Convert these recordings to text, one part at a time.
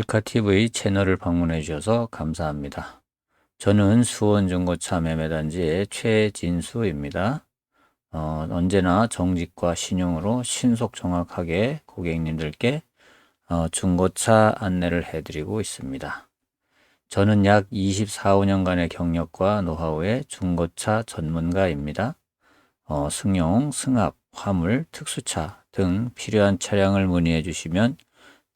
실카TV 채널을 방문해 주셔서 감사합니다. 저는 수원중고차 매매단지의 최진수입니다. 어, 언제나 정직과 신용으로 신속 정확하게 고객님들께 어, 중고차 안내를 해드리고 있습니다. 저는 약 24, 5년간의 경력과 노하우의 중고차 전문가입니다. 어, 승용, 승합, 화물, 특수차 등 필요한 차량을 문의해 주시면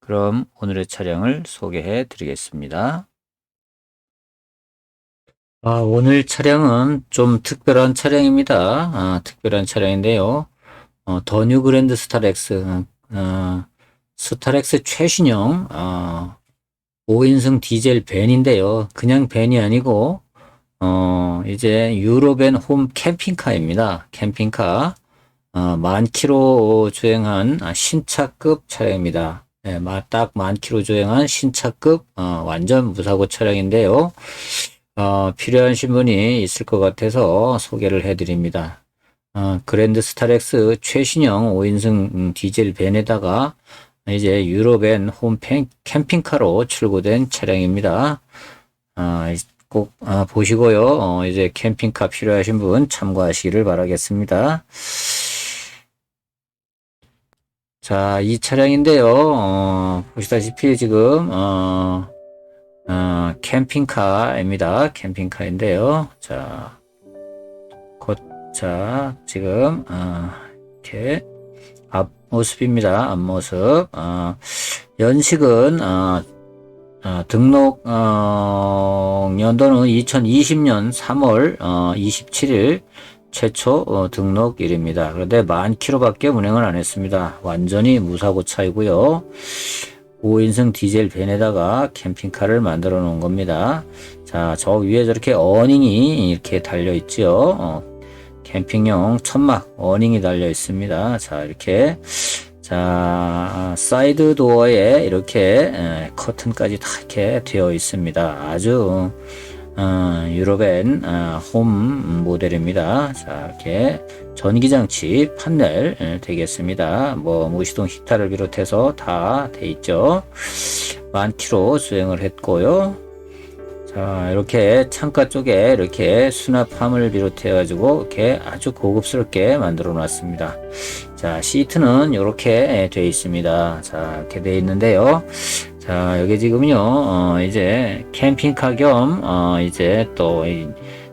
그럼 오늘의 차량을 소개해 드리겠습니다. 아, 오늘 차량은 좀 특별한 차량입니다. 아, 특별한 차량인데요. 어, 더 뉴 그랜드 스타렉스, 어, 스타렉스 최신형, 어, 5인승 디젤 밴인데요. 그냥 밴이 아니고, 어, 이제 유로벤 홈 캠핑카입니다. 캠핑카. 어, 만 킬로 주행한 아, 신차급 차량입니다. 네, 딱만 킬로 주행한 신차급 어, 완전 무사고 차량인데요. 어, 필요하신 분이 있을 것 같아서 소개를 해드립니다. 어, 그랜드 스타렉스 최신형 5인승 음, 디젤 밴에다가 이제 유로벤 홈 캠핑카로 출고된 차량입니다. 아, 꼭 아, 보시고요. 어, 이제 캠핑카 필요하신 분 참고하시기를 바라겠습니다. 자, 이 차량인데요. 어, 보시다시피 지금 어, 어, 캠핑카입니다. 캠핑카인데요. 자, 곧, 자, 지금, 어, 이렇게, 앞모습입니다. 앞모습. 어, 연식은, 어, 어, 등록, 어, 연도는 2020년 3월, 어, 27일 최초, 어, 등록일입니다. 그런데 만 킬로밖에 운행을 안 했습니다. 완전히 무사고 차이고요 5인승 디젤 밴에다가 캠핑카를 만들어 놓은 겁니다. 자, 저 위에 저렇게 어닝이 이렇게 달려 있죠. 어, 캠핑용 천막 어닝이 달려 있습니다. 자, 이렇게 자, 사이드 도어에 이렇게 에, 커튼까지 다 이렇게 되어 있습니다. 아주 어, 유럽엔 어, 홈 모델입니다. 자, 이렇게 전기장치 판넬 되겠습니다. 뭐 무시동 히타를 비롯해서 다 돼 있죠. 만 킬로 수행을 했고요. 자, 이렇게 창가 쪽에 이렇게 수납함을 비롯해 가지고 이렇게 아주 고급스럽게 만들어 놨습니다. 자, 시트는 이렇게 되어 있습니다. 자, 이렇게 되어 있는데요. 자, 여기 지금요, 어, 이제 캠핑카 겸, 어, 이제 또,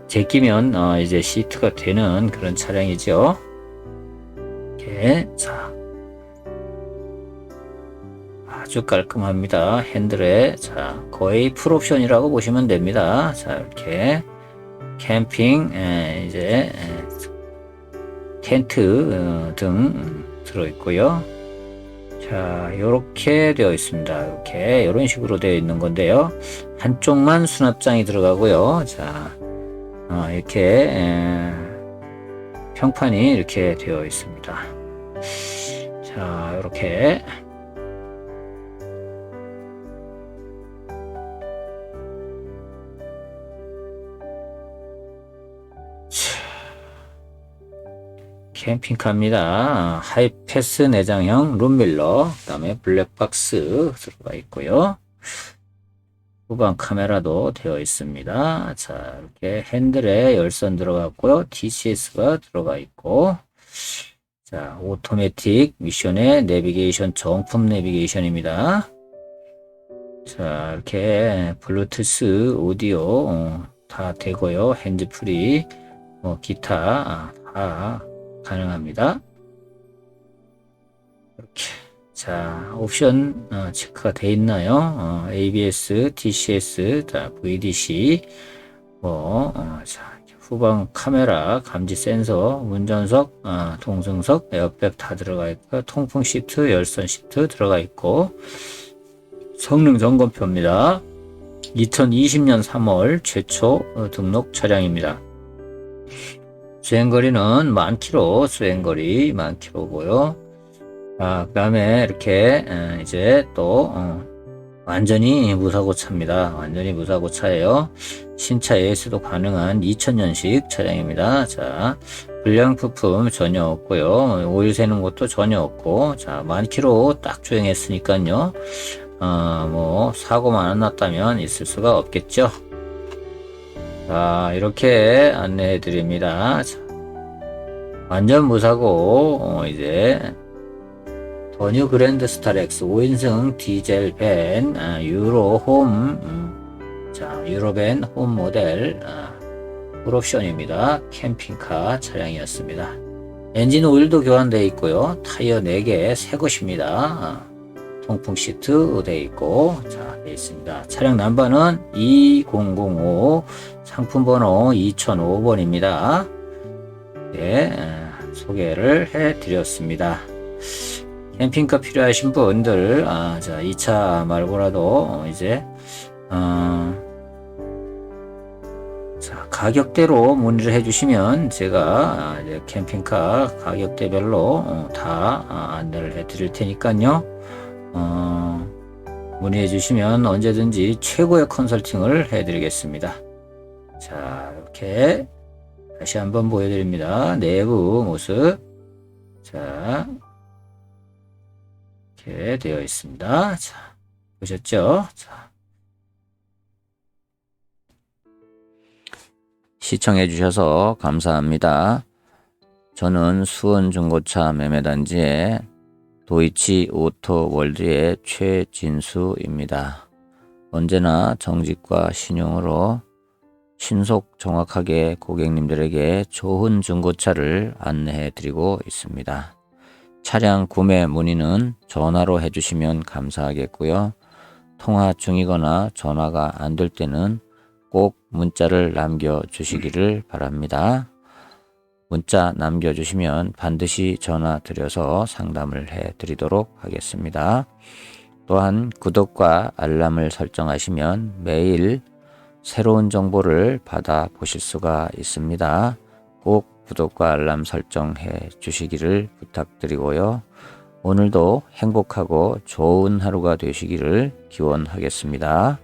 제끼면, 어, 이제 시트가 되는 그런 차량이죠. 이렇게, 자. 아주 깔끔합니다. 핸들에, 자, 거의 풀옵션이라고 보시면 됩니다. 자, 이렇게, 캠핑, 에, 이제, 에, 텐트 어, 등 들어있고요. 자, 이렇게 되어 있습니다. 이렇게 이런 식으로 되어 있는 건데요. 한쪽만 수납장이 들어가고요. 자, 어, 이렇게 에, 평판이 이렇게 되어 있습니다. 자, 이렇게 캠핑카입니다. 하이패스 내장형 룸밀러, 그 다음에 블랙박스 들어가 있고요. 후방 카메라도 되어 있습니다. 자, 이렇게 핸들에 열선 들어갔고요. TCS가 들어가 있고, 자, 오토매틱 미션의 내비게이션 정품 내비게이션입니다. 자, 이렇게 블루투스 오디오 어, 다 되고요. 핸즈프리, 뭐 기타 아, 다 가능합니다. 이렇게 자 옵션 어, 체크가 되어 있나요? 어, ABS, TCS, 자, VDC 뭐 어, 자, 후방 카메라, 감지 센서, 운전석, 어, 동승석, 에어백 다 들어가 있고 통풍 시트, 열선 시트 들어가 있고 성능 점검표입니다. 2020년 3월 최초 어, 등록 차량입니다. 주행거리는 만 킬로, 주행거리 만 킬로고요. 아, 그 다음에 이렇게 에, 이제 또 어, 완전히 무사고 차입니다. 완전히 무사고 차예요. 신차 AS도 가능한 2000년식 차량입니다. 자, 불량부품 전혀 없고요. 오일 새는 것도 전혀 없고, 자, 만 킬로 딱 주행했으니까요. 어, 뭐, 사고만 안 났다면 있을 수가 없겠죠. 자, 이렇게 안내해 드립니다. 자, 완전 무사고, 어, 이제, 더뉴 그랜드 스타렉스 5인승 디젤 밴, 아, 유로 홈, 음, 자, 유로밴 홈 모델, 아, 풀옵션입니다. 캠핑카 차량이었습니다. 엔진 오일도 교환되어 있고요. 타이어 4개 새 것입니다. 아, 통풍 시트 되어 있고, 자, 되어 있습니다. 차량 넘버는 2005, 상품 번호 2005번입니다. 네, 아, 소개를 해 드렸습니다. 캠핑카 필요하신 분들, 아, 자, 2차 말고라도, 이제, 어, 자, 가격대로 문의를 해주시면 제가 아, 캠핑카 가격대별로 어, 다 아, 안내를 해 드릴 테니까요. 어, 문의해 주시면 언제든지 최고의 컨설팅을 해 드리겠습니다. 자, 이렇게 다시 한번 보여드립니다. 내부 모습. 자, 이렇게 되어 있습니다. 자, 보셨죠? 자. 시청해 주셔서 감사합니다. 저는 수원 중고차 매매단지의 도이치 오토 월드의 최진수입니다. 언제나 정직과 신용으로 신속 정확하게 고객님들에게 좋은 중고차를 안내해 드리고 있습니다. 차량 구매 문의는 전화로 해주시면 감사하겠고요. 통화 중이거나 전화가 안 될 때는 꼭 문자를 남겨주시기를 바랍니다. 문자 남겨주시면 반드시 전화 드려서 상담을 해 드리도록 하겠습니다. 또한 구독과 알람을 설정하시면 매일 새로운 정보를 받아 보실 수가 있습니다. 꼭 구독과 알람 설정해 주시기를 부탁드리고요. 오늘도 행복하고 좋은 하루가 되시기를 기원하겠습니다.